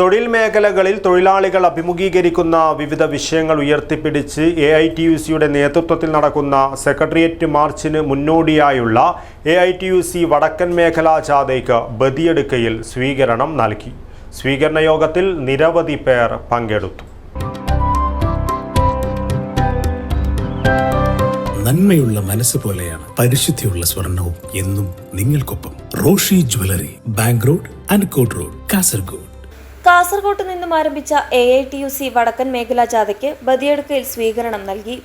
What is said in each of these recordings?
തൊഴിൽ മേഖലകളിൽ തൊഴിലാളികൾ അഭിമുഖീകരിക്കുന്ന വിവിധ വിഷയങ്ങൾ ഉയർത്തിപ്പിടിച്ച് എ ഐ ടി യു സിയുടെ നേതൃത്വത്തിൽ നടക്കുന്ന സെക്രട്ടേറിയറ്റ് മാർച്ചിന് മുന്നോടിയായുള്ള A I T U C വടക്കൻ മേഖലാ ജാഥയ്ക്ക് ബദിയെടുക്കയിൽ സ്വീകരണം നൽകി. സ്വീകരണ യോഗത്തിൽ നിരവധി പേർ പങ്കെടുത്തു. നന്മയുള്ള മനസ്സ് പോലെയാണ് പരിശുദ്ധിയുള്ള സ്വർണവും എന്നും നിങ്ങൾക്കൊപ്പം Roshi jewellery bank road അൻകോട്ട് road Kasaragod. കാസർഗോട്ട് നിന്നും ആരംഭിച്ച A I T U C വടക്കൻ മേഖലാ ജാഥയ്ക്ക് ബദിയടുക്കയിൽ സ്വീകരണം നൽകി.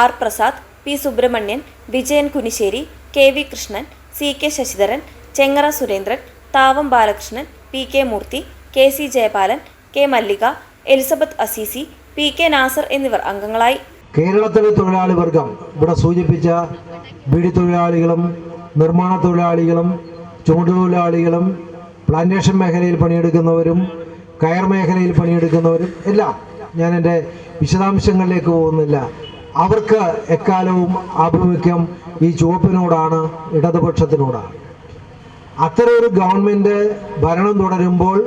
R Prasad P Subrahmanyan Vijayan Kunisseri K V Krishnan C K Sasidharan Chengara Surendran Thavam Balakrishnan P K Moorthy K C Jayapalan K Mallika Elizabeth Assisi P K Nasar എന്നിവർ അംഗങ്ങളായി. കേരളത്തിലെ തൊഴിലാളി വർഗം ഇവിടെ സൂചിപ്പിച്ച ബീഡി തൊഴിലാളികളും നിർമ്മാണ തൊഴിലാളികളും ചുമട്ടുതൊഴിലാളികളും പ്ലാന്റേഷൻ മേഖലയിൽ പണിയെടുക്കുന്നവരും കയർ മേഖലയിൽ പണിയെടുക്കുന്നവരും എല്ലാം ഞാൻ എന്റെ വിശദാംശങ്ങളിലേക്ക് പോകുന്നില്ല. അവർക്ക് എക്കാലവും ആഭിമുഖ്യം ഈ ചുവപ്പിനോടാണ് ഇടതുപക്ഷത്തിനോടാണ്. അത്തരമൊരു ഗവൺമെന്റ് ഭരണം തുടരുമ്പോൾ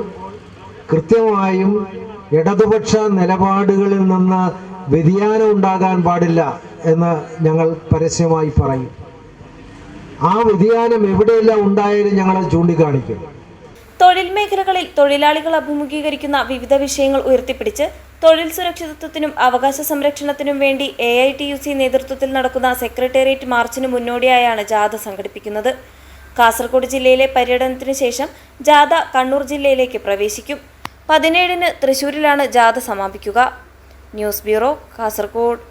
കൃത്യമായും ഇടതുപക്ഷ നിലപാടുകളിൽ നിന്ന് വ്യതിയാനം ഉണ്ടാകാൻ പാടില്ല എന്ന് ഞങ്ങൾ പരസ്യമായി പറയും. ആ വ്യതിയാനം എവിടെയെല്ലാം ഉണ്ടായാലും ഞങ്ങൾ ചൂണ്ടിക്കാണിക്കും. തൊഴിൽ മേഖലകളിൽ തൊഴിലാളികൾ അഭിമുഖീകരിക്കുന്ന വിവിധ വിഷയങ്ങൾ ഉയർത്തിപ്പിടിച്ച് തൊഴിൽ സുരക്ഷിതത്വത്തിനും അവകാശ സംരക്ഷണത്തിനും വേണ്ടി A I T U C നേതൃത്വത്തിൽ നടക്കുന്ന സെക്രട്ടേറിയറ്റ് മാർച്ചിന് മുന്നോടിയായാണ് ജാഥ സംഘടിപ്പിക്കുന്നത്. കാസർഗോഡ് ജില്ലയിലെ പര്യടനത്തിന് ശേഷം ജാഥ കണ്ണൂർ ജില്ലയിലേക്ക് പ്രവേശിക്കും. പതിനേഴിന് തൃശൂരിലാണ് ജാഥ സമാപിക്കുക. News bureau Kasaragod.